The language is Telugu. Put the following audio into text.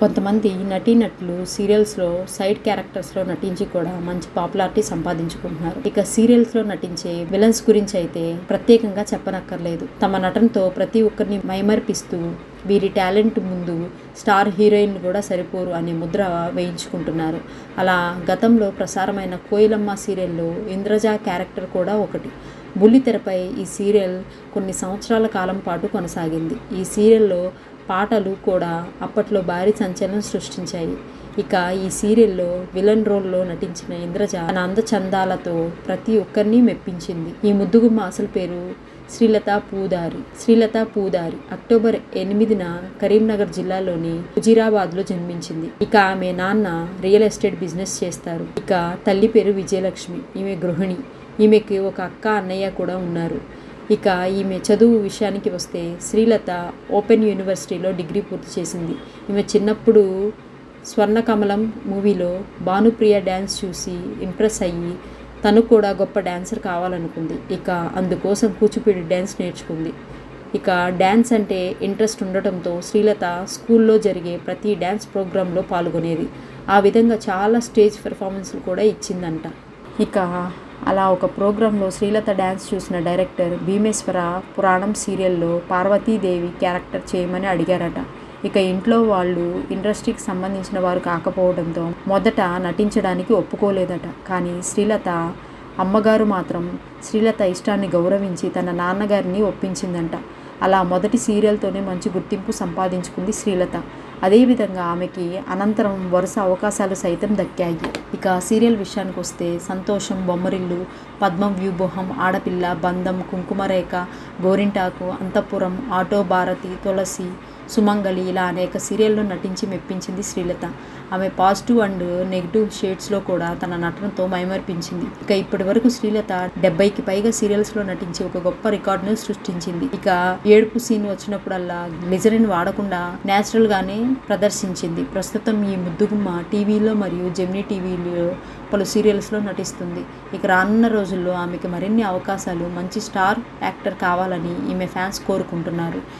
కొంతమంది నటీనటులు సీరియల్స్లో సైడ్ క్యారెక్టర్స్లో నటించి కూడా మంచి పాపులారిటీ సంపాదించుకుంటున్నారు. ఇక సీరియల్స్లో నటించే విలన్స్ గురించి అయితే ప్రత్యేకంగా చెప్పనక్కర్లేదు. తమ నటనతో ప్రతి ఒక్కరిని మైమర్పిస్తూ వీరి టాలెంట్ ముందు స్టార్ హీరోయిన్లు కూడా సరిపోరు అనే ముద్ర వేయించుకుంటున్నారు. అలా గతంలో ప్రసారమైన కోయిలమ్మ సీరియల్లో ఇంద్రజ క్యారెక్టర్ కూడా ఒకటి. బుల్లితెరపై ఈ సీరియల్ కొన్ని సంవత్సరాల కాలం పాటు కొనసాగింది. ఈ సీరియల్లో పాటలు కూడా అప్పట్లో భారీ సంచలనం సృష్టించాయి. ఇక ఈ సీరియల్లో విలన్ రోల్లో నటించిన ఇంద్రజ తన అందచందాలతో ప్రతి ఒక్కరిని మెప్పించింది. ఈ ముద్దుగుమ్మ అసలు పేరు శ్రీలత పూదారి. శ్రీలత పూదారి అక్టోబర్ ఎనిమిదిన కరీంనగర్ జిల్లాలోని హుజీరాబాద్లో జన్మించింది. ఇక ఆమె నాన్న రియల్ ఎస్టేట్ బిజినెస్ చేస్తారు. ఇక తల్లి పేరు విజయలక్ష్మి ఈమె గృహిణి. ఈమెకి ఒక అక్క అన్నయ్య కూడా ఉన్నారు. ఇక ఈమె చదువు విషయానికి వస్తే శ్రీలత ఓపెన్ యూనివర్సిటీలో డిగ్రీ పూర్తి చేసింది. ఈమె చిన్నప్పుడు స్వర్ణకమలం మూవీలో భానుప్రియ డ్యాన్స్ చూసి ఇంప్రెస్ అయ్యి తను కూడా గొప్ప డ్యాన్సర్ కావాలనుకుంది. ఇక అందుకోసం కూచిపూడి డ్యాన్స్ నేర్చుకుంది. ఇక డ్యాన్స్ అంటే ఇంట్రెస్ట్ ఉండటంతో శ్రీలత స్కూల్లో జరిగే ప్రతి డ్యాన్స్ ప్రోగ్రాంలో పాల్గొనేది. ఆ విధంగా చాలా స్టేజ్ పెర్ఫార్మెన్స్లు కూడా ఇచ్చిందంట. ఇక అలా ఒక ప్రోగ్రాంలో శ్రీలత డ్యాన్స్ చూసిన డైరెక్టర్ భీమేశ్వర పురాణం సీరియల్లో పార్వతీదేవి క్యారెక్టర్ చేయమని అడిగారట. ఇక ఇంట్లో వాళ్ళు ఇండస్ట్రీకి సంబంధించిన వారు కాకపోవడంతో మొదట నటించడానికి ఒప్పుకోలేదట. కానీ శ్రీలత అమ్మగారు మాత్రం శ్రీలత ఇష్టాన్ని గౌరవించి తన నాన్నగారిని ఒప్పించిందంట. అలా మొదటి సీరియల్తోనే మంచి గుర్తింపు సంపాదించుకుంది శ్రీలత. అదేవిధంగా ఆమెకి అనంతరం వరుస అవకాశాలు సైతం దక్కాయి. ఇక సీరియల్ విషయానికి వస్తే సంతోషం బొమ్మరిల్లు పద్మం వ్యూబోహం ఆడపిల్ల బంధం కుంకుమరేఖ గోరింటాకు అంతఃపురం ఆటో భారతి తులసి సుమంగళి ఇలా అనేక సీరియల్లో నటించి మెప్పించింది శ్రీలత. ఆమె పాజిటివ్ అండ్ నెగిటివ్ షేడ్స్లో కూడా తన నటనతో మైమర్పించింది. ఇక ఇప్పటి వరకు శ్రీలత డెబ్బైకి పైగా సీరియల్స్లో నటించి ఒక గొప్ప రికార్డును సృష్టించింది. ఇక ఏడుపు సీన్ వచ్చినప్పుడల్లా గ్లిజరిన్ వాడకుండా న్యాచురల్గానే ప్రదర్శించింది. ప్రస్తుతం ఈ ముద్దుగుమ్మ టీవీలో మరియు జెమినీ టీవీలో పలు సీరియల్స్లో నటిస్తుంది. ఇక రానున్న రోజుల్లో ఆమెకి మరిన్ని అవకాశాలు మంచి స్టార్ యాక్టర్ కావాలని ఈమె ఫ్యాన్స్ కోరుకుంటున్నారు.